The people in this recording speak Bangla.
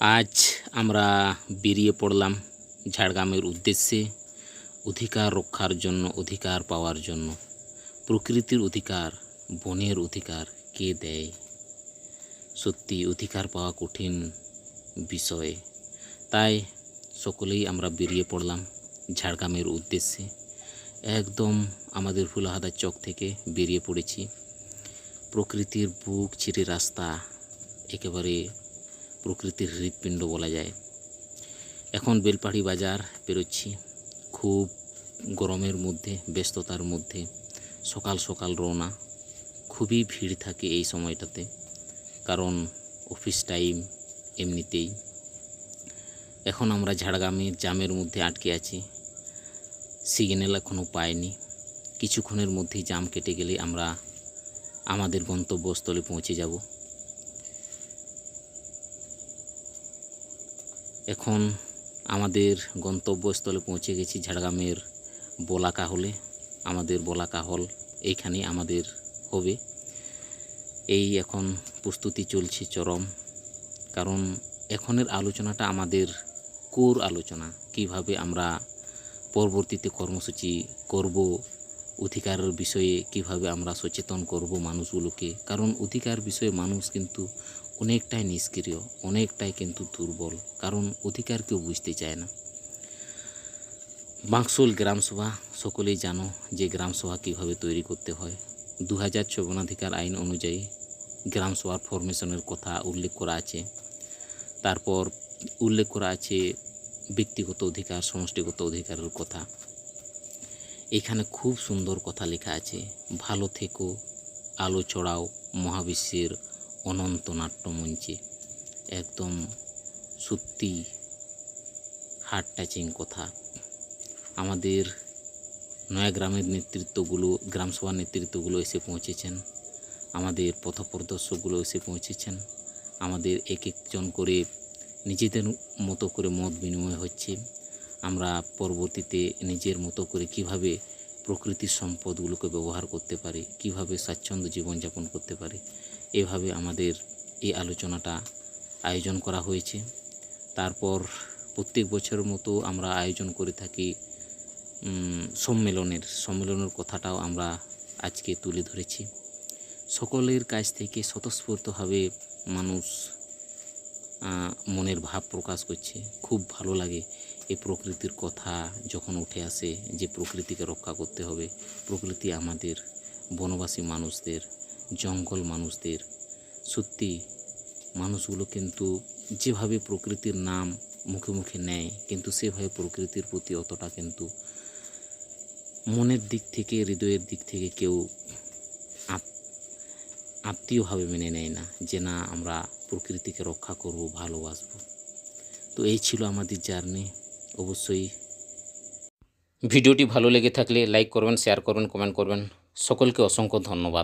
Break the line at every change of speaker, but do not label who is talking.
আজ আমরা বেরিয়ে পড়লাম ঝাড়গ্রামের উদ্দেশ্যে অধিকার রক্ষার জন্য, অধিকার পাওয়ার জন্য। প্রকৃতির অধিকার, বনের অধিকার কে দেয়? সত্যি অধিকার পাওয়া কঠিন বিষয়। তাই সকলেই আমরা বেরিয়ে পড়লাম ঝাড়গ্রামের উদ্দেশ্যে। একদম আমাদের ফুলহাদা চক থেকে বেরিয়ে পড়েছি। প্রকৃতির বুক চিরে রাস্তা একেবারে প্রকৃতির হৃৎপিণ্ড বলা যায়। এখন বেলপাড়ি বাজার পেরোচ্ছি খুব গরমের মধ্যে, ব্যস্ততার মধ্যে, সকাল সকাল রওনা। খুবই ভিড় থাকে এই সময়টাতে, কারণ অফিস টাইম এমনিতেই। এখন আমরা ঝাড়গ্রামের জামের মধ্যে আটকে আছি, সিগন্যাল এখনও পাইনি। কিছুক্ষণের মধ্যেই জাম কেটে গেলে আমরা আমাদের গন্তব্যস্থলে পৌঁছে যাব। এখন আমাদের গন্তব্যস্থলে পৌঁছে গেছি ঝাড়গ্রামের বলাকা হলে আমাদের বলাকা হল এইখানে আমাদের হবে। এই এখন প্রস্তুতি চলছে চরম, কারণ এখনের আলোচনাটা আমাদের কোর আলোচনা, কীভাবে আমরা পরবর্তীতে কর্মসূচি করব অধিকারের বিষয়ে কীভাবে আমরা সচেতন করব মানুষগুলোকে। কারণ অধিকার বিষয়ে মানুষ কিন্তু অনেকটাই নিষ্ক্রিয়, অনেকটাই কিন্তু দুর্বল, কারণ অধিকার কেউ বুঝতে চায় না। বাঁকশোল গ্রামসভা সকলেই জানো যে গ্রামসভা কীভাবে তৈরি করতে হয়। দু হাজার চবনাধিকার আইন অনুযায়ী গ্রামসভার ফরমেশনের কথা উল্লেখ করা আছে। তারপর উল্লেখ করা আছে ব্যক্তিগত অধিকার, সমষ্টিগত অধিকারের কথা। এখানে খুব সুন্দর কথা লেখা আছে, ভালো থেকো, আলো ছড়াও মহাবিশ্বের অনন্ত নাট্যমঞ্চে একদম সত্যি হার্ট টাচিং কথা। আমাদের নয়াগ্রামের নেতৃত্বগুলো, গ্রামসভার নেতৃত্বগুলো এসে পৌঁছেছেন। আমাদের পথপ্রদর্শকগুলো এসে পৌঁছেছেন। আমাদের এক একজন করে নিজেদের মতো করে মত বিনিময় হচ্ছে। আমরা পরবর্তীতে নিজের মতো করে কীভাবে প্রকৃতির সম্পদগুলোকে ব্যবহার করতে পারি, কীভাবে স্বাচ্ছন্দ্য জীবনযাপন করতে পারি এভাবে আমাদের এই আলোচনাটা আয়োজন করা হয়েছে। তারপর প্রত্যেক বছরের মতো আমরা আয়োজন করে থাকি সম্মেলনের। সম্মেলনের কথাটাও আমরা আজকে তুলে ধরেছি। সকলের কাছ থেকে স্বতঃস্ফূর্তভাবে মানুষ মনের ভাব প্রকাশ করছে। খুব ভালো লাগে এই প্রকৃতির কথা যখন উঠে আসে যে প্রকৃতিকে রক্ষা করতে হবে। প্রকৃতি আমাদের বনবাসী মানুষদের জঙ্গল মানুষদের। সত্যি, মানুষগুলো কিন্তু যেভাবে প্রকৃতির নাম মুখে মুখে নেয়, কিন্তু সেভাবে প্রকৃতির প্রতি অতটা কিন্তু মনের দিক থেকে, হৃদয়ের দিক থেকে কেউ আত্মীয়ভাবে মেনে নেয় না যে, না, আমরা প্রকৃতিকে রক্ষা করব, ভালোবাসবো। তো এই ছিল আমাদের জার্নি। অবশ্যই ভিডিওটি ভালো লেগে থাকলে লাইক করবেন, শেয়ার করবেন, কমেন্ট করবেন। সকলকে অসংখ্য ধন্যবাদ।